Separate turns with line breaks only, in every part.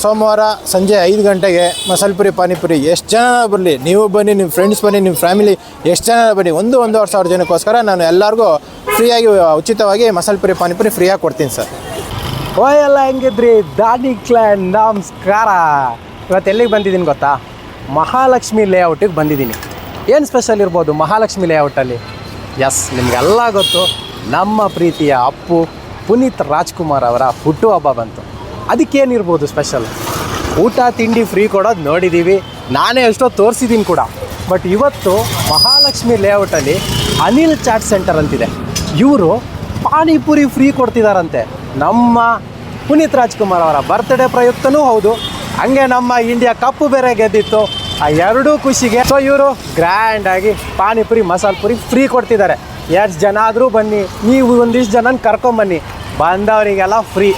ಸೋಮವಾರ ಸಂಜೆ ಐದು ಗಂಟೆಗೆ ಮಸಾಲಪುರಿ, ಪಾನಿಪುರಿ. ಎಷ್ಟು ಜನ ಬರಲಿ? ನೀವು ಬನ್ನಿ ನಿಮ್ಮ ಫ್ರೆಂಡ್ಸ್ ಬನ್ನಿ ನಿಮ್ಮ ಫ್ಯಾಮಿಲಿ ಎಷ್ಟು ಜನ ಬನ್ನಿ? ಒಂದು, ಒಂದೂವರೆ ಸಾವಿರ ಜನಕ್ಕೋಸ್ಕರ ನಾನು ಎಲ್ಲರಿಗೂ ಫ್ರೀಯಾಗಿ ಉಚಿತವಾಗಿ ಮಸಾಲಪುರಿ, ಪಾನಿಪುರಿ ಫ್ರೀಯಾಗಿ ಕೊಡ್ತೀನಿ, ಸರ್.
ಓಯ್ ಎಲ್ಲ ಹೆಂಗಿದ್ರಿ? ದಾನಿ ಕ್ಲಾನ್ ನಮಸ್ಕಾರ. ಇವತ್ತು ಎಲ್ಲಿಗೆ ಬಂದಿದ್ದೀನಿ ಗೊತ್ತಾ? ಮಹಾಲಕ್ಷ್ಮಿ ಲೇಔಟಿಗೆ ಬಂದಿದ್ದೀನಿ. ಏನು ಸ್ಪೆಷಲ್ ಇರ್ಬೋದು ಮಹಾಲಕ್ಷ್ಮಿ ಲೇಔಟಲ್ಲಿ ಎಸ್ ನಿಮಗೆಲ್ಲ ಗೊತ್ತು, ನಮ್ಮ ಪ್ರೀತಿಯ ಅಪ್ಪು ಪುನೀತ್ ರಾಜ್ಕುಮಾರ್ ಅವರ ಹುಟ್ಟುಹಬ್ಬ ಬಂತು. ಅದಕ್ಕೇನಿರ್ಬೋದು ಸ್ಪೆಷಲ್ ಊಟ, ತಿಂಡಿ ಫ್ರೀ ಕೊಡೋದು ನೋಡಿದ್ದೀವಿ ನಾನೇ ಎಷ್ಟೋ ತೋರಿಸಿದ್ದೀನಿ ಕೂಡ. ಬಟ್ ಇವತ್ತು ಮಹಾಲಕ್ಷ್ಮಿ ಲೇಔಟಲ್ಲಿ ಅನಿಲ್ ಚಾಟ್ ಸೆಂಟರ್ ಅಂತಿದೆ. ಇವರು ಪಾನಿಪುರಿ ಫ್ರೀ ಕೊಡ್ತಿದಾರಂತೆ. ನಮ್ಮ ಪುನೀತ್ ರಾಜ್ಕುಮಾರ್ ಅವರ ಬರ್ತ್ಡೇ ಪ್ರಯುಕ್ತನೂ ಹೌದು. ಹಂಗೆ ನಮ್ಮ ಇಂಡಿಯಾ ಕಪ್ಪು ಬೇರೆ ಗೆದ್ದಿತ್ತು. ಆ ಎರಡೂ ಖುಷಿಗೆ ಸೊ ಇವರು ಗ್ರ್ಯಾಂಡಾಗಿ ಪಾನಿಪುರಿ, ಮಸಾಲೆ ಪುರಿ ಫ್ರೀ ಕೊಡ್ತಿದ್ದಾರೆ. ಎಷ್ಟು ಜನ ಆದರೂ ಬನ್ನಿ. ನೀವು ಒಂದಿಷ್ಟು ಜನನ ಕರ್ಕೊಂಬನ್ನಿ ಬಂದವರಿಗೆಲ್ಲ ಫ್ರೀ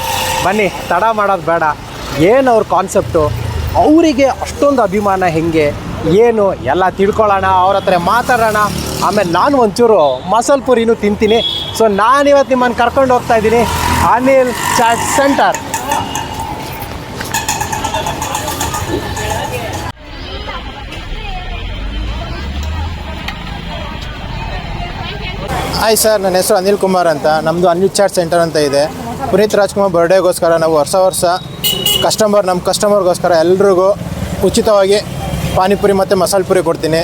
ಬನ್ನಿ, ತಡ ಮಾಡೋದು ಬೇಡ. ಏನು ಅವ್ರ ಕಾನ್ಸೆಪ್ಟು ಅವರಿಗೆ ಅಷ್ಟೊಂದು ಅಭಿಮಾನ ಹೆಂಗೆ? ಏನು? ಎಲ್ಲ ತಿಳ್ಕೊಳ್ಳೋಣ, ಅವ್ರ ಹತ್ರ ಮಾತಾಡೋಣ. ಆಮೇಲೆ ನಾನು ಒಂಚೂರು ಮಸಾಲೆ ಪುರಿನೂ ತಿಂತೀನಿ. ಸೊ ನಾನಿವತ್ತು ನಿಮ್ಮನ್ನು ಕರ್ಕೊಂಡು ಹೋಗ್ತಾ ಇದ್ದೀನಿ. Anil chat centre
hi sir ನನ್ನ ಹೆಸರು ಅನಿಲ್ ಕುಮಾರ್ ಅಂತ. ನಮ್ಮದು ಅನಿಲ್ ಚಾಟ್ ಸೆಂಟರ್ ಅಂತ ಇದೆ. ಪುನೀತ್ ರಾಜ್ಕುಮಾರ್ ಬರ್ಡೇಗೋಸ್ಕರ ನಾವು ವರ್ಷ ವರ್ಷ ಕಸ್ಟಮರ್ ನಮ್ಮ ಕಸ್ಟಮರ್ಗೋಸ್ಕರ ಎಲ್ರಿಗೂ ಉಚಿತವಾಗಿ ಪಾನಿಪುರಿ ಮತ್ತು ಮಸಾಲೆ ಪುರಿ ಕೊಡ್ತೀನಿ.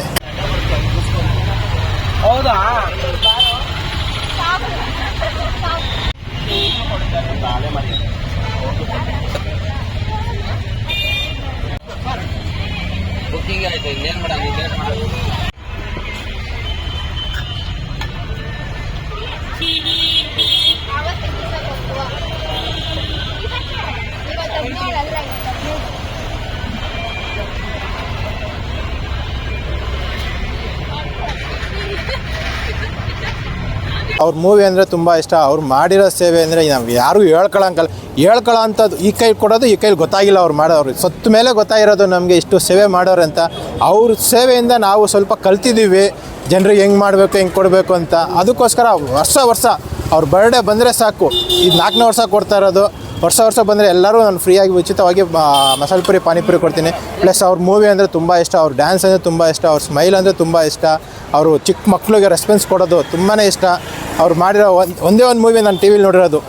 ಬುಕ್ಕಿಂಗ್ ಆಯ್ತು ಇನ್ನೇನು ಮಾಡೋದು ಇನ್ನೇನು ಮಾಡೋದು?
ಅವ್ರ ಮೂವಿ ಅಂದರೆ ತುಂಬ ಇಷ್ಟ. ಅವ್ರು ಮಾಡಿರೋ ಸೇವೆ ಅಂದರೆ ನಾವು ಯಾರೂ ಹೇಳ್ಕೊಳಂಕಲ್ಲ ಹೇಳ್ಕೊಳ್ಳೋ ಈ ಕೈ ಕೊಡೋದು ಈ ಕೈಲಿ ಗೊತ್ತಾಗಿಲ್ಲ ಅವ್ರು ಮಾಡೋರು. ಸತ್ತ ಮೇಲೆ ಗೊತ್ತಾಗಿರೋದು ನಮಗೆ ಇಷ್ಟು ಸೇವೆ ಮಾಡೋರು ಅಂತ. ಅವ್ರ ಸೇವೆಯಿಂದ ನಾವು ಸ್ವಲ್ಪ ಕಲ್ತಿದ್ದೀವಿ ಜನರಿಗೆ ಹೆಂಗೆ ಮಾಡಬೇಕು, ಹೆಂಗೆ ಕೊಡಬೇಕು ಅಂತ. ಅದಕ್ಕೋಸ್ಕರ ವರ್ಷ ವರ್ಷ ಅವ್ರ ಬರ್ಡೇ ಬಂದರೆ ಸಾಕು. ಇದು ನಾಲ್ಕನೇ ವರ್ಷ ಕೊಡ್ತಾ ಇರೋದು. ವರ್ಷ ವರ್ಷ ಬಂದರೆ ಎಲ್ಲರೂ ನಾನು ಫ್ರೀಯಾಗಿ ಉಚಿತವಾಗಿ ಮಸಾಲೆ ಪುರಿ, ಪಾನಿಪುರಿ ಕೊಡ್ತೀನಿ. ಪ್ಲಸ್ ಅವ್ರ ಮೂವಿ ಅಂದರೆ ತುಂಬ ಇಷ್ಟ. ಅವ್ರ ಡ್ಯಾನ್ಸ್ ಅಂದರೆ ತುಂಬ ಇಷ್ಟ. ಅವ್ರ ಸ್ಮೈಲ್ ಅಂದರೆ ತುಂಬ ಇಷ್ಟ. ಅವರು ಚಿಕ್ಕ ಮಕ್ಕಳಿಗೆ ರೆಸ್ಪಾನ್ಸ್ ಕೊಡೋದು ತುಂಬಾ ಇಷ್ಟ. ಅವ್ರು ಮಾಡಿರೋ ಒಂದು, ಒಂದೇ ಒಂದು ಮೂವಿ ನಾನು ಟಿ ವಿಲಿ ನೋಡಿರೋದು.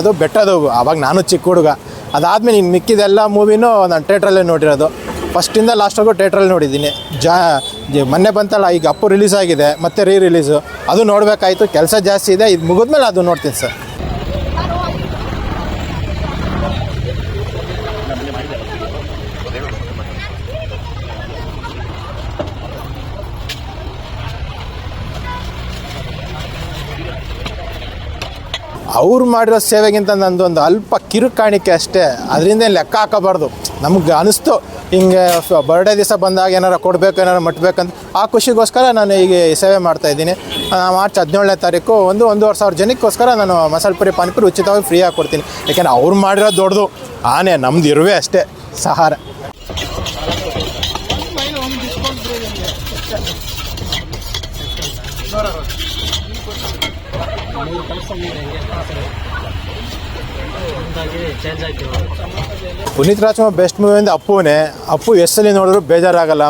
ಅದು ಬೆಟ್ಟದು, ಅವಾಗ ನಾನು ಚಿಕ್ಕ ಹುಡುಗ. ಅದಾದಮೇಲೆ ಇನ್ನು ಮಿಕ್ಕಿದೆಲ್ಲ ಮೂವಿನೂ ನಾನು ಥೇಟ್ರಲ್ಲೇ ನೋಡಿರೋದು. ಫಸ್ಟಿಂದ ಲಾಸ್ಟ್ವರೆಗೂ ಥೇಟ್ರಲ್ಲಿ ನೋಡಿದ್ದೀನಿ. ಜಾ ಮೊನ್ನೆ ಬಂತಲ್ಲ, ಈಗ ಅಪ್ಪು ರಿಲೀಸ್ ಆಗಿದೆ, ಮತ್ತೆ ರೀ ರಿಲೀಸು ಅದು ನೋಡಬೇಕಾಯ್ತು, ಕೆಲಸ ಜಾಸ್ತಿ ಇದೆ, ಇದು ಮುಗಿದ್ಮೇಲೆ ಅದು ನೋಡ್ತೀನಿ ಸರ್. ಅವ್ರು ಮಾಡಿರೋ ಸೇವೆಗಿಂತ ನಂದು ಒಂದು ಅಲ್ಪ ಕಿರು ಕಾಣಿಕೆ ಅಷ್ಟೇ. ಅದರಿಂದ ಲೆಕ್ಕ ಹಾಕಬಾರ್ದು. ನಮ್ಗೆ ಅನಿಸ್ತು, ಹಿಂಗೆ ಬರ್ಡೇ ದಿವಸ ಬಂದಾಗ ಏನಾರು ಕೊಡಬೇಕು, ಏನಾರು ಮಟ್ಬೇಕಂತ, ಆ ಖುಷಿಗೋಸ್ಕರ ನಾನು ಈಗ ಸೇವೆ ಮಾಡ್ತಾಯಿದ್ದೀನಿ ಮಾರ್ಚ್ ಹದಿನೇಳನೇ ತಾರೀಕು, ಒಂದು ಒಂದೂವರೆ ಸಾವಿರ ಜನಕ್ಕೋಸ್ಕರ ನಾನು ಮಸಾಲೆ ಪುರಿ ಪಾನಿಪುರಿ ಉಚಿತವಾಗಿ ಫ್ರೀಯಾಗಿ ಕೊಡ್ತೀನಿ. ಯಾಕೆಂದರೆ ಅವ್ರು ಮಾಡಿರೋ ದೊಡ್ಡದು. ಆನೆ ನಮ್ದು ಇರುವೆ ಅಷ್ಟೇ, ಸಹಾರ. ಪುನೀತ್ ರಾಜ್ಕುಮಾರ್ ಬೆಸ್ಟ್ ಮೂವಿ ಅಂದರೆ ಅಪ್ಪುನೇ. ಅಪ್ಪು ಎಷ್ಟಲ್ಲಿ ನೋಡಿದ್ರು ಬೇಜಾರಾಗಲ್ಲ.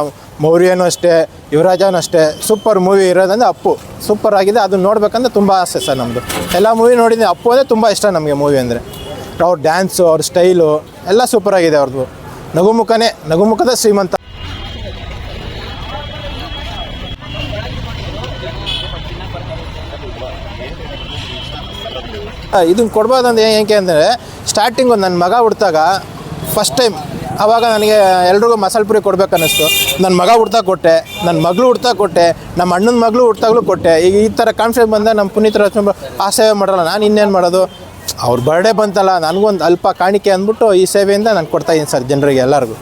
ಮೌರ್ಯನೂ ಅಷ್ಟೇ, ಯುವರಾಜನೂ ಅಷ್ಟೇ. ಸೂಪರ್ ಮೂವಿ ಇರೋದಂದ್ರೆ ಅಪ್ಪು. ಸೂಪರ್ ಆಗಿದೆ, ಅದನ್ನ ನೋಡ್ಬೇಕಂದ್ರೆ ತುಂಬ ಆಸೆ ಸರ್ ನಮ್ಮದು ಎಲ್ಲ ಮೂವಿ ನೋಡಿದ್ದೀನಿ ಅಪ್ಪು ಅಂದರೆ ತುಂಬ ಇಷ್ಟ ನಮಗೆ ಮೂವಿ ಅಂದರೆ. ಅವ್ರ ಡ್ಯಾನ್ಸು ಅವ್ರ ಸ್ಟೈಲು ಎಲ್ಲ ಸೂಪರ್ ಆಗಿದೆ ಅವ್ರದ್ದು ನಗುಮುಖನೇ, ನಗುಮುಖದ ಶ್ರೀಮಂತ. ಇದನ್ನು ಕೊಡ್ಬೋದಂದ್ರೆ ಏನಕ್ಕೆ ಅಂದರೆ ಸ್ಟಾರ್ಟಿಂಗು ನನ್ನ ಮಗ ಹುಡ್ತಾಗ ಫಸ್ಟ್ ಟೈಮ್ ಆವಾಗ ನನಗೆ ಎಲ್ರಿಗೂ ಮಸಾಲೆ ಪುರಿ ಕೊಡ್ಬೇಕು ಅನ್ನಿಸ್ತು ನನ್ನ ಮಗ ಹುಡ್ತಾ ಕೊಟ್ಟೆ ನನ್ನ ಮಗಳು ಹುಡ್ತಾ ಕೊಟ್ಟೆ, ನಮ್ಮ ಅಣ್ಣನ ಮಗಳು ಹುಡ್ತಾಗ್ಲೂ ಕೊಟ್ಟೆ. ಈಗ ಈ ಥರ ಕಾನ್ಫಿಡೆನ್ಸ್ ಬಂದ ನಮ್ಮ ಪುನೀತ್ ರಾಜ್ಕುಮಾರ್ ಆ ಸೇವೆ ಮಾಡಲ್ಲ, ನಾನು ಇನ್ನೇನು ಮಾಡೋದು? ಅವ್ರ ಬರ್ಡೇ ಬಂತಲ್ಲ, ನನಗೊಂದು ಅಲ್ಪ ಕಾಣಿಕೆ ಅಂದ್ಬಿಟ್ಟು ಈ ಸೇವೆಯಿಂದ ನಾನು ಕೊಡ್ತಾಯಿದ್ದೀನಿ ಸರ್, ಜನರಿಗೆ ಎಲ್ಲರಿಗೂ.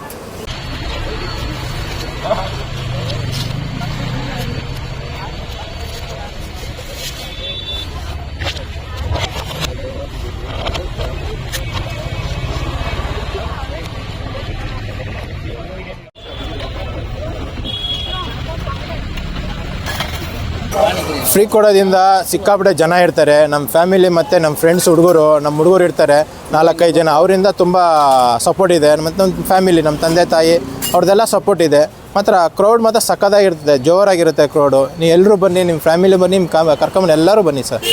ಫ್ರೀ ಕೊಡೋದ್ರಿಂದ ಸಿಕ್ಕಾಪಟ್ಟೆ ಜನ ಇರ್ತಾರೆ. ನಮ್ಮ ಫ್ಯಾಮಿಲಿ ಮತ್ತು ನಮ್ಮ ಫ್ರೆಂಡ್ಸ್ ಹುಡುಗರು ನಮ್ಮ ಹುಡುಗರು ಇರ್ತಾರೆ. ನಾಲ್ಕೈದು ಜನ. ಅವರಿಂದ ತುಂಬ ಸಪೋರ್ಟ್ ಇದೆ. ಮತ್ತು ನಮ್ಮ ಫ್ಯಾಮಿಲಿ ನಮ್ಮ ತಂದೆ, ತಾಯಿ ಅವ್ರದ್ದೆಲ್ಲ ಸಪೋರ್ಟ್ ಇದೆ. ಮಾತ್ರ ಕ್ರೌಡ್ ಮಾತ್ರ ಸಕ್ಕದಾಗಿರ್ತದೆ ಜೋರಾಗಿರುತ್ತೆ ಕ್ರೌಡು ನೀವು ಎಲ್ಲರೂ ಬನ್ನಿ ನಿಮ್ಮ ಫ್ಯಾಮಿಲಿ ಬನ್ನಿ ನಿಮ್ಮ ಕರ್ಕೊಂಬಂದು ಎಲ್ಲರೂ ಬನ್ನಿ ಸರ್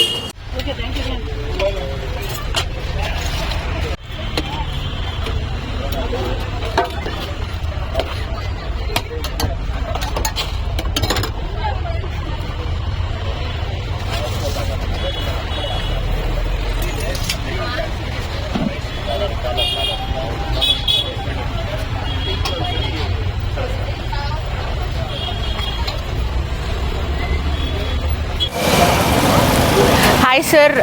ಹಾಯ್ ಸರ್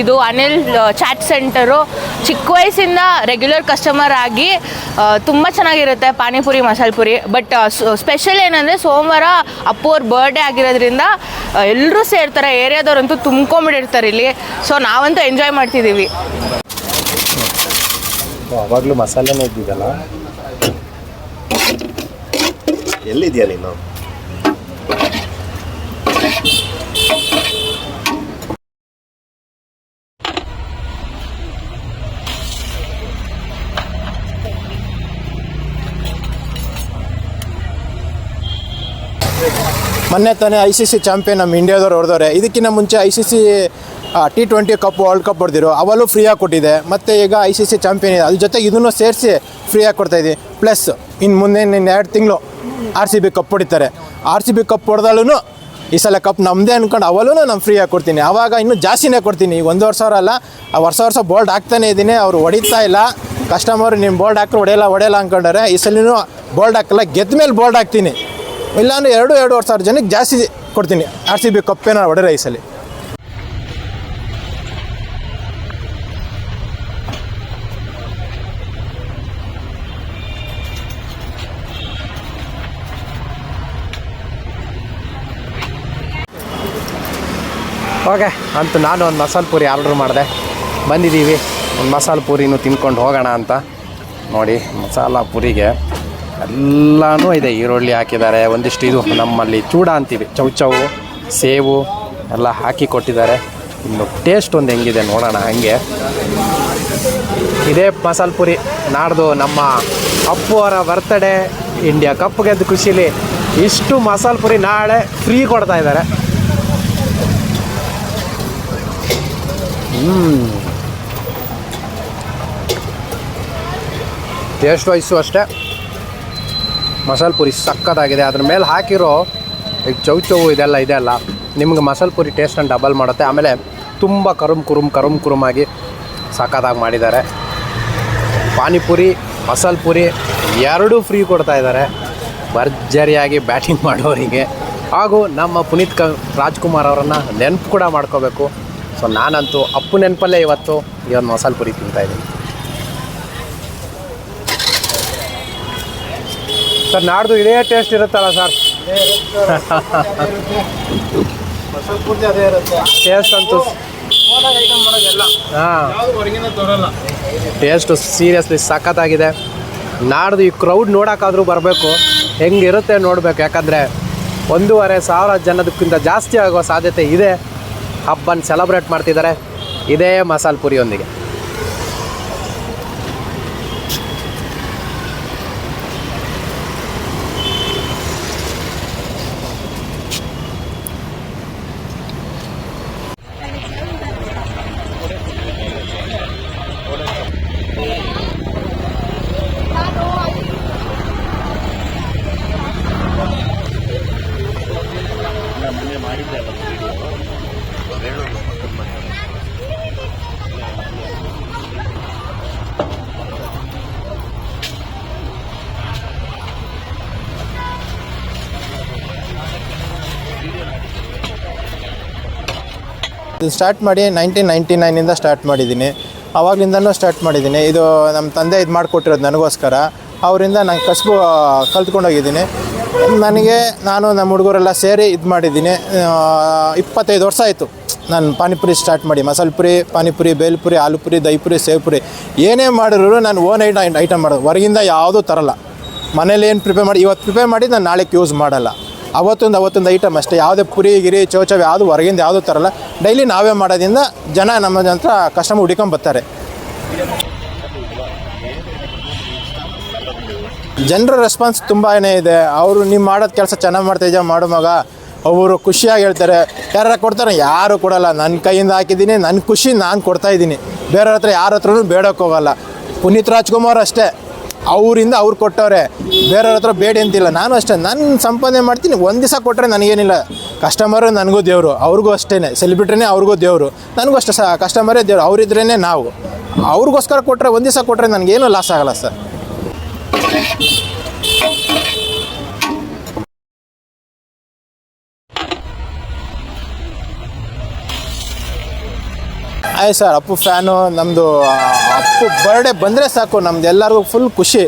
ಇದು ಅನಿಲ್ ಚಾಟ್ ಸೆಂಟರು ಚಿಕ್ಕ ವಯಸ್ಸಿಂದ ರೆಗ್ಯುಲರ್ ಕಸ್ಟಮರ್ ಆಗಿ ತುಂಬ ಚೆನ್ನಾಗಿರುತ್ತೆ ಪಾನಿಪುರಿ, ಮಸಾಲೆ ಪುರಿ. ಬಟ್ ಸ್ಪೆಷಲ್ ಏನಂದರೆ ಸೋಮವಾರ ಅಪ್ಪೋರ್ ಬರ್ಡೇ ಆಗಿರೋದ್ರಿಂದ ಎಲ್ಲರೂ ಸೇರ್ತಾರೆ. ಏರಿಯಾದವ್ರಂತೂ ತುಂಬ್ಕೊಂಬಿಟ್ಟಿರ್ತಾರೆ ಇಲ್ಲಿ. ಸೊ ನಾವಂತೂ ಎಂಜಾಯ್ ಮಾಡ್ತಿದ್ದೀವಿ
ಅವಾಗಲೂ ಮಸಾಲೆನೇ ಇದ್ದಿದ್ದಲ್ಲ?
ಎಲ್ಲಿದೆಯಾ ನೀನು?
ಮೊನ್ನೆ ತಾನೇ ಐ ಸಿ ಸಿ ಚಾಂಪಿಯನ್ ನಮ್ಮ ಇಂಡಿಯಾದವ್ರು ಹೊಡೆದವ್ರೆ. ಇದಕ್ಕಿಂತ ಮುಂಚೆ I C C T twenty cup world cup ಹೊಡೆದಿರು ಅವಲ್ಲೂ ಫ್ರೀಯಾಗಿ ಕೊಟ್ಟಿದೆ. ಮತ್ತು ಈಗ ಐ ಸಿ ಸಿ ಚಾಂಪಿಯನ್ ಇದೆ. ಅದ್ರ ಜೊತೆಗೆ ಇದನ್ನು ಸೇರಿಸಿ ಫ್ರೀಯಾಗಿ ಕೊಡ್ತಾಯಿದ್ದೀವಿ ಪ್ಲಸ್ ಇನ್ನು ಮುಂದೆ ಇನ್ನು ಎರಡು ತಿಂಗಳು ಆರ್ ಸಿ ಬಿ ಕಪ್ ಹೊಡಿತಾರೆ. ಆರ್ ಸಿ ಬಿ ಕಪ್ ಹೊಡೆದಲ್ಲೂ ಈ ಸಲ ಕಪ್ ನಮ್ಮದೇ ಅಂದ್ಕೊಂಡು ಅವಲ್ಲೂ ನಾನು ಫ್ರೀಯಾಗಿ ಕೊಡ್ತೀನಿ. ಆವಾಗ ಇನ್ನೂ ಜಾಸ್ತಿನೇ ಕೊಡ್ತೀನಿ. ಈಗ ವರ್ಷ ಸಾವಿರ ಅಲ್ಲ. ಆ ವರ್ಷ ವರ್ಷ ಬೋಲ್ಡ್ ಹಾಕ್ತಾನೇ ಇದ್ದೀನಿ ಅವ್ರು ಹೊಡಿತಾ ಇಲ್ಲ. ಕಸ್ಟಮರ್ ನಿಮ್ಮ ಬೋಲ್ಡ್ ಹಾಕ್ರೆ ಹೊಡೆಯಲ್ಲ ಹೊಡೆಯಲ್ಲ ಅಂದ್ಕೊಂಡಾರೆ ಈ ಸಲಿನೂ ಬೋಲ್ಡ್ ಹಾಕಲ್ಲ. ಗೆದ್ದ ಮೇಲೆ ಬೋಲ್ಡ್ ಹಾಕ್ತೀನಿ ಇಲ್ಲಾಂದ್ರೆ ಎರಡು ಎರಡೂವರೆ ಸಾವಿರ ಜನಕ್ಕೆ ಜಾಸ್ತಿ ಕೊಡ್ತೀನಿ. ಆರ್ ಸಿ ಬಿ ಕಪ್ಪೇನ ಒಡೆ ರೈಸಲ್ಲಿ ಸಲ.
ಓಕೆ, ಅಂತ ನಾನು ಒಂದು ಮಸಾಲೆ ಪೂರಿ ಆರ್ಡ್ರ್ ಮಾಡಿದೆ. ಬಂದಿದ್ದೀವಿ. ಒಂದು ಮಸಾಲೆ ಪೂರಿನೂ ತಿನ್ಕೊಂಡು ಹೋಗೋಣ ಅಂತ. ನೋಡಿ, ಮಸಾಲ ಪೂರಿಗೆ. ಎಲ್ಲನೂ ಇದೆ, ಈರುಳ್ಳಿ ಹಾಕಿದ್ದಾರೆ. ಒಂದಿಷ್ಟು ಇದು ನಮ್ಮಲ್ಲಿ ಚೂಡ ಅಂತೀವಿ. ಚೌಚೌ ಸೇವು ಎಲ್ಲ ಹಾಕಿ ಕೊಟ್ಟಿದ್ದಾರೆ. ಇನ್ನು ಟೇಸ್ಟ್ ಒಂದು ಹೆಂಗಿದೆ ನೋಡೋಣ ಹಾಗೆ. ಇದೇ ಮಸಾಲೆ ಪುರಿ ನಾಡ್ದು ನಮ್ಮ ಅಪ್ಪು ಅವರ ಬರ್ತಡೇ ಇಂಡಿಯಾ ಕಪ್ ಗೆದ್ದು ಖುಷಿಲಿ ಇಷ್ಟು ಮಸಾಲೆ ಪುರಿ ನಾಳೆ ಫ್ರೀ ಕೊಡ್ತಾ ಇದ್ದಾರೆ. ಟೇಸ್ಟ್ ವೈಸು ಅಷ್ಟೇ. ಮಸಾಲೆ ಪುರಿ ಸಕ್ಕತ್ತಾಗಿದೆ. ಅದ್ರ ಮೇಲೆ ಹಾಕಿರೋ ಈಗ ಚೌ ಚೌ ಇದೆಲ್ಲ ಇದೆಲ್ಲ ನಿಮ್ಗೆ ಮಸಾಲೆ ಪುರಿ ಟೇಸ್ಟನ್ನು ಡಬಲ್ ಮಾಡುತ್ತೆ. ಆಮೇಲೆ ತುಂಬ ಕರುಮ್ ಕುರುಮ್, ಕರುಮ್ ಕುರುಮಾಗಿ ಸಕ್ಕತ್ತಾಗಿ ಮಾಡಿದ್ದಾರೆ. ಪಾನಿಪುರಿ, ಮಸಾಲೆ ಪುರಿ ಎರಡೂ ಫ್ರೀ ಕೊಡ್ತಾ ಇದ್ದಾರೆ. ಭರ್ಜರಿಯಾಗಿ ಬ್ಯಾಟಿಂಗ್ ಮಾಡೋರಿಗೆ. ಹಾಗೂ ನಮ್ಮ ಪುನೀತ್ ಕ, ರಾಜ್ಕುಮಾರ್ ಅವರನ್ನು ನೆನಪು ಕೂಡ ಮಾಡ್ಕೋಬೇಕು. ಸೊ ನಾನಂತೂ ಅಪ್ಪು ನೆನಪಲ್ಲೇ ಇವತ್ತು ಈ ಒಂದು ಮಸಾಲೆ ಪುರಿ ತಿಂತಾಯಿದ್ದೀನಿ ಸರ್, ನಾಡ್ದು ಇದೇ ಟೇಸ್ಟ್ ಇರುತ್ತಲ್ಲ ಸರ್? ಟೇಸ್ಟ್ ಹಾಂ. ಟೇಸ್ಟು ಸೀರಿಯಸ್ಲಿ ಸಖತ್ತಾಗಿದೆ. ನಾಡ್ದು ಈ ಕ್ರೌಡ್ ನೋಡೋಕ್ಕಾದ್ರೂ ಬರಬೇಕು. ಹೆಂಗಿರುತ್ತೆ ನೋಡಬೇಕು. ಯಾಕಂದರೆ ಒಂದೂವರೆ ಸಾವಿರ ಜನದಕ್ಕಿಂತ ಜಾಸ್ತಿ ಆಗೋ ಸಾಧ್ಯತೆ ಇದೆ. ಹಬ್ಬನ ಸೆಲೆಬ್ರೇಟ್ ಮಾಡ್ತಿದ್ದಾರೆ. ಇದೇ ಮಸಾಲೆ ಪುರಿಯೊಂದಿಗೆ
ಇದು ಸ್ಟಾರ್ಟ್ ಮಾಡಿ ನೈನ್ಟೀನ್ ನೈಂಟಿ ನೈನಿಂದ ಸ್ಟಾರ್ಟ್ ಮಾಡಿದ್ದೀನಿ. ಆವಾಗಲಿಂದನೂ ಸ್ಟಾರ್ಟ್ ಮಾಡಿದ್ದೀನಿ. ಇದು ನಮ್ಮ ತಂದೆ ಇದು ಮಾಡಿಕೊಟ್ಟಿರೋದು ನನಗೋಸ್ಕರ. ಅವರಿಂದ ನಾನು ಕಸಬು ಕಲ್ತ್ಕೊಂಡೋಗಿದ್ದೀನಿ ನನಗೆ, ನಾನು ನಮ್ಮ ಹುಡುಗರೆಲ್ಲ ಸೇರಿ ಇದು ಮಾಡಿದ್ದೀನಿ. ಇಪ್ಪತ್ತೈದು ವರ್ಷ ಆಯಿತು ನಾನು ಪಾನಿಪುರಿ ಸ್ಟಾರ್ಟ್ ಮಾಡಿ. ಮಸಾಲೆ ಪುರಿ ಪಾನಿಪುರಿ, ಬೇಲ್ಪುರಿ, ಆಲೂಪುರಿ ದಹಿಪುರಿ ಸೇವ್ಪುರಿ. ಏನೇ ಮಾಡಿದ್ರು ನಾನು ಓನ್ ಐಟ ಐಟಮ್ ಮಾಡೋದು. ಹೊರಗಿಂದ ಯಾವುದೂ ತರಲ್ಲ. ಮನೇಲಿ ಏನು ಪ್ರಿಪೇರ್ ಮಾಡಿ, ಇವತ್ತು ಪ್ರಿಪೇರ್ ಮಾಡಿ ನಾನು ನಾಳೆಗೆ ಯೂಸ್ ಮಾಡಲ್ಲ. ಅವತ್ತೊಂದು ಅವತ್ತೊಂದು ಐಟಮ್ ಅಷ್ಟೇ. ಯಾವುದೇ ಪುರಿ, ಗಿರಿ ಚೌಚವ್ ಯಾವುದು ಹೊರಗಿಂದ ಯಾವುದೂ ತರಲ್ಲ. ಡೈಲಿ ನಾವೇ ಮಾಡೋದ್ರಿಂದ ಜನ ನಮ್ಮ ಹತ್ರ ಕಸ್ಟಮರ್ ಹುಡ್ಕೊಂಡ್ ಜನರ ರೆಸ್ಪಾನ್ಸ್ ತುಂಬಾ ಇದೆ. ಅವರು ನೀವು ಮಾಡೋದು ಕೆಲಸ ಚೆನ್ನಾಗಿ ಮಾಡ್ತಾ ಇದ್ದ ಮಾಡು ಮಗ. ಅವರು ಖುಷಿಯಾಗಿ ಹೇಳ್ತಾರೆ. ಯಾರು ಕೊಡ್ತಾರೆ? ಯಾರು ಕೊಡಲ್ಲ. ನನ್ನ ಕೈಯಿಂದ ಹಾಕಿದ್ದೀನಿ. ನನ್ನ ಖುಷಿ ನಾನು ಕೊಡ್ತಾ ಇದ್ದೀನಿ. ಬೇರೆಯವ್ರ ಹತ್ರ ಯಾರ ಹತ್ರನೂ ಬೇಡಕ್ಕೆ ಹೋಗಲ್ಲ. ಪುನೀತ್ ರಾಜ್ಕುಮಾರ್ ಅಷ್ಟೇ. ಅವರಿಂದ ಅವ್ರು ಕೊಟ್ಟವ್ರೆ. ಬೇರೆಯವ್ರ ಹತ್ರ ಬೇಡಿ ಅಂತಿಲ್ಲ. ನಾನು ಅಷ್ಟೇ. ನನ್ನ ಸಂಪಾದನೆ ಮಾಡ್ತೀನಿ. ಒಂದು ದಿವಸ ಕೊಟ್ಟರೆ ನನಗೇನಿಲ್ಲ. ಕಸ್ಟಮರು ನನಗೂ ದೇವರು. ಅವ್ರಿಗೂ ಅಷ್ಟೇ ಸೆಲೆಬ್ರಿಟಿನೇ ಅವ್ರಿಗೂ ದೇವರು. ನನಗೂ ಅಷ್ಟೇ. ಸ ಕಸ್ಟಮರೇ ದೇವರು. ಅವರಿದ್ರೇ ನಾವು. ಅವ್ರಿಗೋಸ್ಕರ ಕೊಟ್ಟರೆ ಒಂದು ದಿವಸ ಕೊಟ್ಟರೆ ನನಗೇನು ಲಾಸ್ ಆಗಲ್ಲ ಸರ್. ಆಯ್ತು ಸರ್, ಅಪ್ಪು ಫ್ಯಾನು. ನಮ್ಮದು ಅಪ್ಪು ಬರ್ಡೇ ಬಂದರೆ ಸಾಕು. ನಮ್ದು ಎಲ್ಲರಿಗೂ ಫುಲ್ ಖುಷಿ.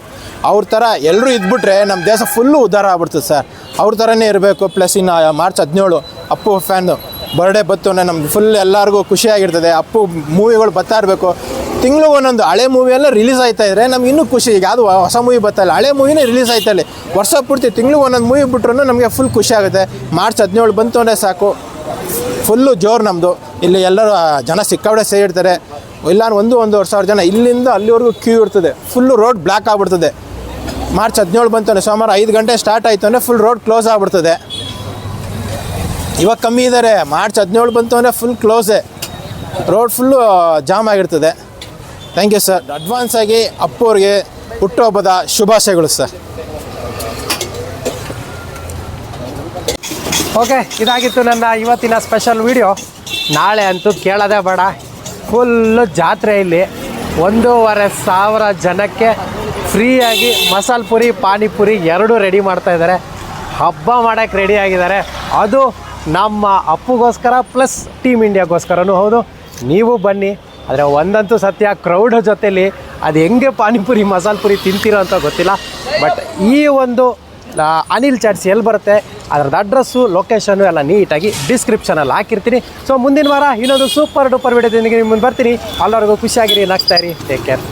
ಅವ್ರ ಥರ ಎಲ್ಲರೂ ಇದ್ಬಿಟ್ರೆ ನಮ್ಮ ದೇಶ ಫುಲ್ಲು ಉದ್ಧಾರ ಆಗ್ಬಿಡ್ತದೆ ಸರ್. ಅವ್ರ ಥರನೇ ಇರಬೇಕು. ಪ್ಲಸ್ ಇನ್ನು ಮಾರ್ಚ್ ಹದಿನೇಳು, ಅಪ್ಪು ಫ್ಯಾನು. ಬರ್ಡೇ ಬತ್ತು ನಮ್ದು ಫುಲ್ ಎಲ್ಲರಿಗೂ ಖುಷಿಯಾಗಿರ್ತದೆ ಅಪ್ಪು ಮೂವಿಗಳು ಬರ್ತಾ ಇರಬೇಕು. ತಿಂಗಳು ಒಂದೊಂದು ಹಳೆ ಮೂವಿ ಎಲ್ಲ ರಿಲೀಸ್ ಆಯ್ತಾ ಇದ್ರೆ ನಮ್ಗೆ ಇನ್ನೂ ಖುಷಿ. ಈಗ ಅದು ಹೊಸ ಮೂವಿ ಬರ್ತಾ ಇಲ್ಲ ಹಳೆ ಮೂವಿನೇ ರಿಲೀಸ್ ಆಯ್ತಾ ಇಲ್ಲಿ. ವರ್ಷ ಪೂರ್ತಿ ತಿಂಗಳು ಒಂದೊಂದು ಮೂವಿ ಬಿಟ್ರೂ ನಮಗೆ ಫುಲ್ ಖುಷಿ ಆಗುತ್ತೆ. ಮಾರ್ಚ್ ಹದಿನೇಳು ಬಂತು ಅಂದರೆ ಸಾಕು. ಫುಲ್ಲು ಜೋರು ನಮ್ಮದು ಇಲ್ಲಿ ಎಲ್ಲರೂ ಜನ ಸಿಕ್ಕಾಬಡೆ ಸೇರಿರ್ತಾರೆ. ಇಲ್ಲ ಒಂದು, ಒಂದೂವರೆ ಸಾವಿರ ಜನ ಇಲ್ಲಿಂದ ಅಲ್ಲಿವರೆಗೂ ಕ್ಯೂ ಇರ್ತದೆ. ಫುಲ್ಲು ರೋಡ್ ಬ್ಲ್ಯಾಕ್ ಆಗ್ಬಿಡ್ತದೆ. ಮಾರ್ಚ್ ಹದಿನೇಳು ಬಂತು ಅಂದರೆ ಸೋಮವಾರ ಐದು ಗಂಟೆ ಸ್ಟಾರ್ಟ್ ಆಯಿತು ಅಂದರೆ ಫುಲ್ ರೋಡ್ ಕ್ಲೋಸ್ ಆಗ್ಬಿಡ್ತದೆ. ಇವಾಗ ಕಮ್ಮಿ ಇದ್ದಾರೆ ಮಾರ್ಚ್ ಹದಿನೇಳು ಬಂತು ಅಂದರೆ ಫುಲ್ ಕ್ಲೋಸೇ ರೋಡ್ ಫುಲ್ಲು ಜಾಮ್ ಆಗಿರ್ತದೆ. ಥ್ಯಾಂಕ್ ಯು ಸರ್ ಅಡ್ವಾನ್ಸ್ ಆಗಿ ಅಪ್ಪೋರಿಗೆ ಅವ್ರಿಗೆ ಹುಟ್ಟುಹಬ್ಬದ ಶುಭಾಶಯಗಳು ಸರ್
ಓಕೆ ಇದಾಗಿತ್ತು ನನ್ನ ಇವತ್ತಿನ ಸ್ಪೆಷಲ್ ವಿಡಿಯೋ ನಾಳೆ ಅಂತೂ ಕೇಳೋದೇ ಬೇಡ. ಫುಲ್ಲು ಜಾತ್ರೆ ಇಲ್ಲಿ ಒಂದೂವರೆ ಸಾವಿರ ಜನಕ್ಕೆ ಫ್ರೀಯಾಗಿ ಮಸಾಲೆ ಪುರಿ ಪಾನಿಪುರಿ ಎರಡೂ ರೆಡಿ ಮಾಡ್ತಾ ಇದ್ದಾರೆ. ಹಬ್ಬ ಮಾಡೋಕ್ಕೆ ರೆಡಿ ಆಗಿದ್ದಾರೆ. ಅದು ನಮ್ಮ ಅಪ್ಪುಗೋಸ್ಕರ ಪ್ಲಸ್ ಟೀಮ್ ಇಂಡಿಯಾಗೋಸ್ಕರನೂ ಹೌದು. ನೀವು ಬನ್ನಿ ಆದರೆ ಒಂದಂತೂ ಸತ್ಯ ಕ್ರೌಡ್ ಜೊತೆಲಿ ಅದು ಹೆಂಗೆ ಪಾನಿಪುರಿ, ಮಸಾಲೆ ಪುರಿ ತಿಂತೀರೋ ಅಂತ ಗೊತ್ತಿಲ್ಲ. ಬಟ್ ಈ ಒಂದು ಅನಿಲ್ ಚಾಟ್ಸ್ ಎಲ್ಲಿ ಬರುತ್ತೆ, ಅದರದ್ದು ಅಡ್ರೆಸ್ಸು ಲೊಕೇಶನ್ನು ಎಲ್ಲ ನೀಟಾಗಿ ಡಿಸ್ಕ್ರಿಪ್ಷನಲ್ಲಿ ಹಾಕಿರ್ತೀನಿ. ಸೊ ಮುಂದಿನ ವಾರ ಇನ್ನೊಂದು ಸೂಪರ್ ಡೂಪರ್ ವಿಡಿಯೋದೊಂದಿಗೆ ನಿಮ್ಮ ಮುಂದೆ ಬರ್ತೀನಿ. ಅಲ್ಲವರೆಗೂ ಖುಷಿಯಾಗಿರಿ, ನಗ್ತಾ ಇರಿ. Take care